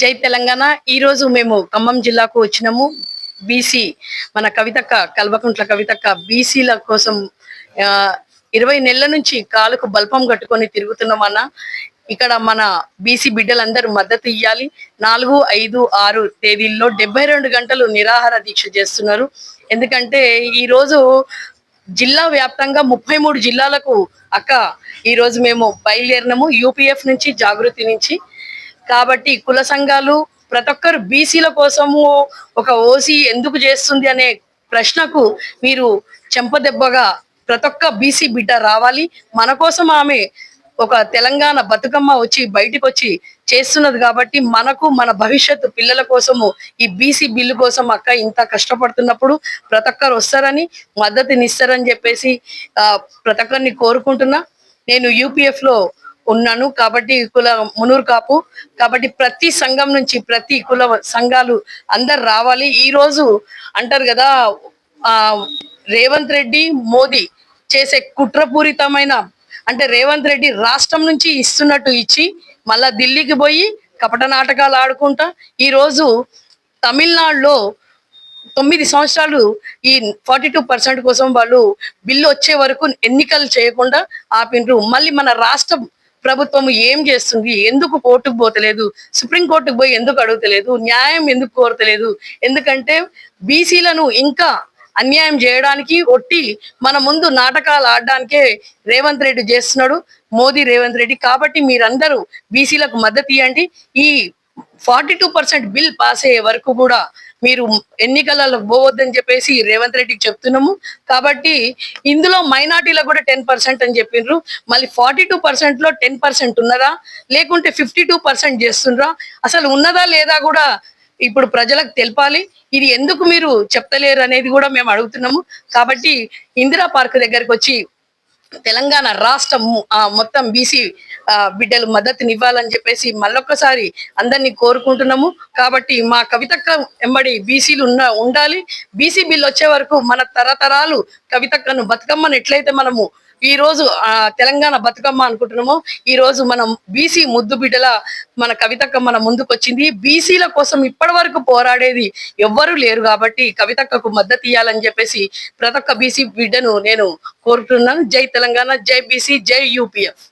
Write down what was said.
జై తెలంగాణ. ఈ రోజు మేము ఖమ్మం జిల్లాకు వచ్చినాము. బీసీ మన కవితక్క కల్వకుంట్ల కవితక్క బీసీల కోసం ఇరవై నెలల నుంచి కాలుకు బల్పం కట్టుకొని తిరుగుతున్నామన్న ఇక్కడ మన బీసీ బిడ్డలందరూ మద్దతు ఇవ్వాలి నాలుగు ఐదు ఆరు తేదీల్లో డెబ్బై రెండు గంటలు నిరాహార దీక్ష చేస్తున్నారు. ఎందుకంటే ఈరోజు జిల్లా వ్యాప్తంగా ముప్పై మూడు జిల్లాలకు అక్క ఈ రోజు మేము బయలుదేరినాము యూపీఎఫ్ నుంచి జాగృతి నుంచి. కాబట్టి కుల సంఘాలు ప్రతి ఒక్కరు బీసీల కోసము ఒక ఓసీ ఎందుకు చేస్తుంది అనే ప్రశ్నకు మీరు చెంపదెబ్బగా ప్రతి ఒక్క బీసీ బిడ్డ రావాలి. మన కోసం ఆమె ఒక తెలంగాణ బతుకమ్మ వచ్చి బయటకు వచ్చి చేస్తున్నది కాబట్టి మనకు మన భవిష్యత్తు పిల్లల కోసము ఈ బీసీ బిల్లు కోసం అక్క ఇంత కష్టపడుతున్నప్పుడు ప్రతి ఒక్కరు వస్తారని మద్దతునిస్తారని చెప్పేసి ఆ, ప్రతి ఒక్కరిని కోరుకుంటున్నా. నేను యూపీఎఫ్లో ఉన్నాను కాబట్టి కుల మునూరు కాపు. కాబట్టి ప్రతి సంఘం నుంచి ప్రతి కుల సంఘాలు అందరు రావాలి. ఈ రోజు అంటారు కదా ఆ రేవంత్ రెడ్డి మోదీ చేసే కుట్రపూరితమైన అంటే రేవంత్ రెడ్డి రాష్ట్రం నుంచి ఇస్తున్నట్టు ఇచ్చి మళ్ళా ఢిల్లీకి పోయి కపట నాటకాలు ఆడుకుంటా. ఈ రోజు తమిళనాడులో తొమ్మిది సంవత్సరాలు ఈ ఫార్టీ టూ పర్సెంట్ కోసం వాళ్ళు బిల్లు వచ్చే వరకు ఎన్నికలు చేయకుండా ఆపిండ్రు. మళ్ళీ మన రాష్ట్ర ప్రభుత్వం ఏం చేస్తుంది? ఎందుకు కోర్టుకు పోతలేదు? సుప్రీం కోర్టుకు పోయి ఎందుకు అడుగుతలేదు? న్యాయం ఎందుకు కోరతలేదు? ఎందుకంటే బీసీలను ఇంకా అన్యాయం చేయడానికి ఒట్టి మన ముందు నాటకాలు ఆడడానికే రేవంత్ రెడ్డి చేస్తున్నాడు మోదీ రేవంత్ రెడ్డి. కాబట్టి మీరందరూ బీసీలకు మద్దతు ఇవ్వండి. ఈ forty two percent bill pass అయ్యే వరకు కూడా మీరు ఎన్నికలలో పోవద్దని చెప్పేసి రేవంత్ రెడ్డికి చెప్తున్నాము. కాబట్టి ఇందులో మైనార్టీలకు కూడా టెన్ పర్సెంట్ అని చెప్పిండ్రు మళ్ళీ ఫార్టీ టూ పర్సెంట్లో టెన్ పర్సెంట్ ఉన్నదా? లేకుంటే ఫిఫ్టీ టూ పర్సెంట్ చేస్తుండ్రా? అసలు ఉన్నదా లేదా కూడా ఇప్పుడు ప్రజలకు తెలపాలి. ఇది ఎందుకు మీరు చెప్తలేరు అనేది కూడా మేము అడుగుతున్నాము. కాబట్టి ఇందిరా పార్క్ దగ్గరకు వచ్చి తెలంగాణ రాష్ట్రం మొత్తం బీసీ బిడ్డలు మద్దతునివ్వాలని చెప్పేసి మళ్ళొక్కసారి అందరినీ కోరుకుంటున్నాము. కాబట్టి మా కవితక్క ఎంబడి బీసీలు ఉన్న ఉండాలి. బీసీ బిల్ వచ్చే వరకు మన తరతరాలు కవితక్కను బతుకమ్మను ఎట్లయితే మనము ఈ రోజు ఆ తెలంగాణ బతుకమ్మ అనుకుంటున్నాము. ఈ రోజు మనం బీసీ ముద్దు బిడ్డల మన కవితక్క మన ముందుకు వచ్చింది బీసీల కోసం ఇప్పటి వరకు పోరాడేది ఎవ్వరూ లేరు కాబట్టి కవితక్కకు మద్దతు ఇవ్వాలని చెప్పేసి ప్రతి ఒక్క బీసీ బిడ్డను నేను కోరుతున్నాను జై తెలంగాణ జై బీసీ జై యూపీఎఫ్.